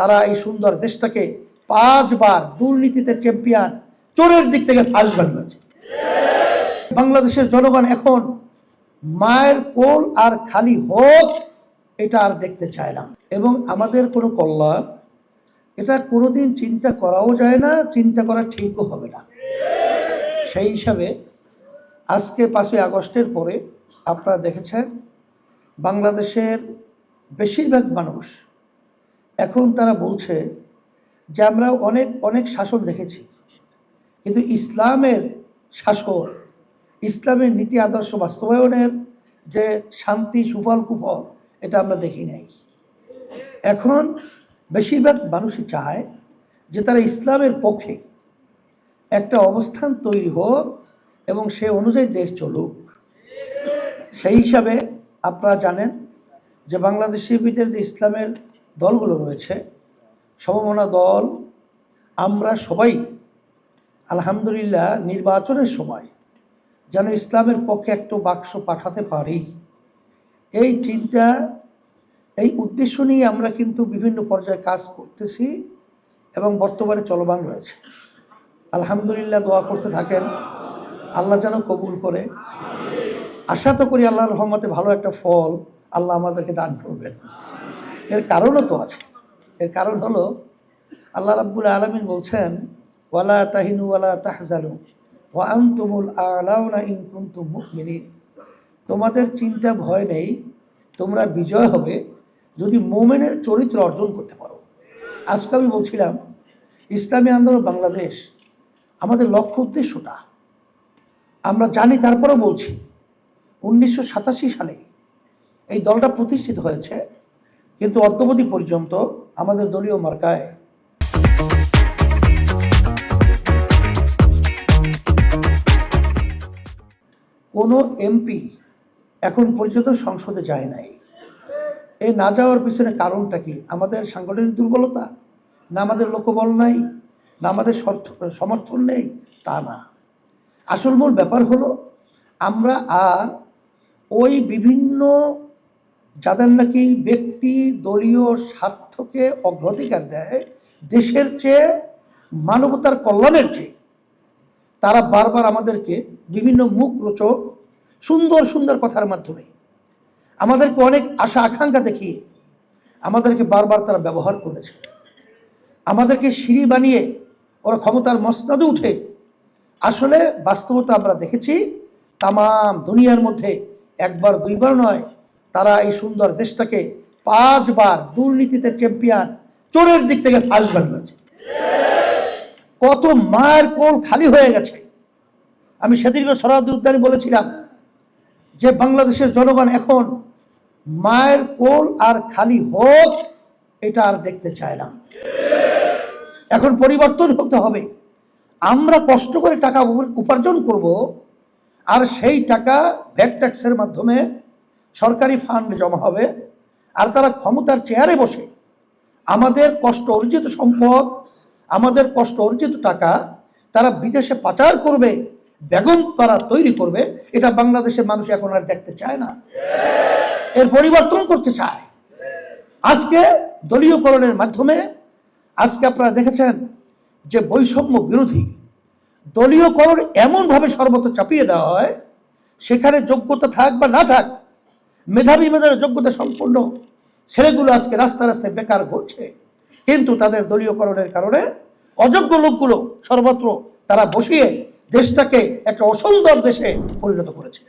তারা এই সুন্দর দেশটাকে পাঁচবার দুর্নীতিতে চ্যাম্পিয়ন চোরের দিক থেকে ফাঁস বানিয়েছে। বাংলাদেশের জনগণ এখন মায়ের কোল আর খালি হোক, এটা আর দেখতে চায় না। এবং আমাদের কোনো কল্যাণ, এটা কোনোদিন চিন্তা করাও যায় না, চিন্তা করা ঠিকও হবে না। সেই হিসাবে আজকে পাঁচই আগস্টের পরে আপনারা দেখেছেন, বাংলাদেশের বেশিরভাগ মানুষ এখন তারা বলছে যে আমরা অনেক অনেক শাসন দেখেছি। কিন্তু ইসলামের শাসন, ইসলামের নীতি আদর্শ বাস্তবায়নের যে শান্তি, সুফল, কুফল, এটা আমরা দেখি নাই। এখন বেশিরভাগ মানুষই চায় যে তারা ইসলামের পক্ষে একটা অবস্থান তৈরি হোক এবং সে অনুযায়ী দেশ চলুক। সেই হিসাবে আপনারা জানেন যে বাংলাদেশের ভিতরে যে ইসলামের দলগুলো রয়েছে। সমমনা দল, আমরা সবাই আলহামদুলিল্লাহ নির্বাচনের সময় যেন ইসলামের পক্ষে একটু বাক্স পাঠাতে পারি। এই চিন্তা, এই উদ্দেশ্য নিয়ে আমরা কিন্তু বিভিন্ন পর্যায়ে কাজ করতেছি এবং বর্তমানে চলমান রয়েছে। আলহামদুলিল্লাহ দোয়া করতে থাকেন। আল্লাহ যেন কবুল করে। আশা তো করি আল্লাহর রহমতে ভালো একটা ফল আল্লাহ আমাদেরকে দান করবেন। এর কারণও তো আছে। এর কারণ হলো আল্লাহ রাব্বুল আলমিন বলছেন, ওয়ালা তাহিনু ওয়ালা তাহজানু, ওয়া আনতুমুল আলাউনা ইন কুনতুম মুমিনিন। তোমাদের চিন্তা ভয় নেই, তোমরা বিজয় হবে যদি মোমেনের চরিত্র অর্জন করতে পারো। আজকে আমি বলছিলাম, ইসলামী আন্দোলন বাংলাদেশ আমাদের লক্ষ্য উদ্দেশ্যটা। আমরা জানি, তারপরেও বলছি, উনিশশো সাতাশি সালে এই দলটা প্রতিষ্ঠিত হয়েছে। কিন্তু অদ্যবধি পর্যন্ত আমাদের দলীয় মার্কায়। কোনো এমপি এখন পর্যন্ত সংসদে যায় নাই। এই না যাওয়ার পিছনে কারণটা কি? আমাদের সাংগঠনিক দুর্বলতা? না আমাদের লোকবল নাই? না আমাদের সমর্থন নেই? তা না। আসল মূল ব্যাপার হলো, আমরা আর ওই বিভিন্ন যাদের নাকি ব্যক্তি দলীয় স্বার্থকে অগ্রাধিকার দেয়, দেশের চেয়ে মানবতার কল্যাণের চেয়ে, তারা বারবার আমাদেরকে বিভিন্ন মুখ রোচক, সুন্দর সুন্দর কথার মাধ্যমে আমাদেরকে অনেক আশা, আকাঙ্ক্ষা দেখিয়ে আমাদেরকে বারবার তারা ব্যবহার করেছে। আমাদেরকে সিঁড়ি বানিয়ে ওরা ক্ষমতার মসনদে উঠে আসলে বাস্তবতা আমরা দেখেছি, তামাম দুনিয়ার মধ্যে একবার, দুইবার নয় তারা এই সুন্দর দেশটাকে পাঁচবার দুর্নীতিতে চ্যাম্পিয়ন চোরের দিক থেকে ফাঁস বানিয়েছে। কত মায়ের কোল খালি হয়ে গেছে। আমি সেদিনকে সরাদি বলেছিলাম যে বাংলাদেশের জনগণ এখন মায়ের কোল আর খালি হোক, এটা আর দেখতে চায় না। এখন পরিবর্তন হতে হবে। আমরা কষ্ট করে টাকা উপ- উপার্জন করব আর সেই টাকা ভ্যাট ট্যাক্সের মাধ্যমে সরকারি ফান্ড জমা হবে, আর তারা ক্ষমতার চেয়ারে বসে আমাদের কষ্ট অর্জিত সম্পদ, আমাদের কষ্ট অর্জিত টাকা তারা বিদেশে পাচার করবে, বেগম তারা তৈরি করবে, এটা বাংলাদেশের মানুষ এখন আর দেখতে চায় না। এর পরিবর্তন করতে চায়। আজকে দলীয়করণের মাধ্যমে আজকে আপনারা দেখেছেন যে বৈষম্য বিরোধী দলীয়করণ এমনভাবে সর্বত্র চাপিয়ে দেওয়া হয়, সেখানে যোগ্যতা থাক বা না থাক মেধাবী মেধাবী যোগ্যতা সম্পূর্ণ ছেলেগুলো আজকে রাস্তা রাস্তায় বেকার ঘটছে। কিন্তু তাদের দলীয়করণের কারণে অযোগ্য লোকগুলো সর্বত্র তারা বসিয়ে দেশটাকে একটা অসুন্দর দেশে পরিণত করেছে।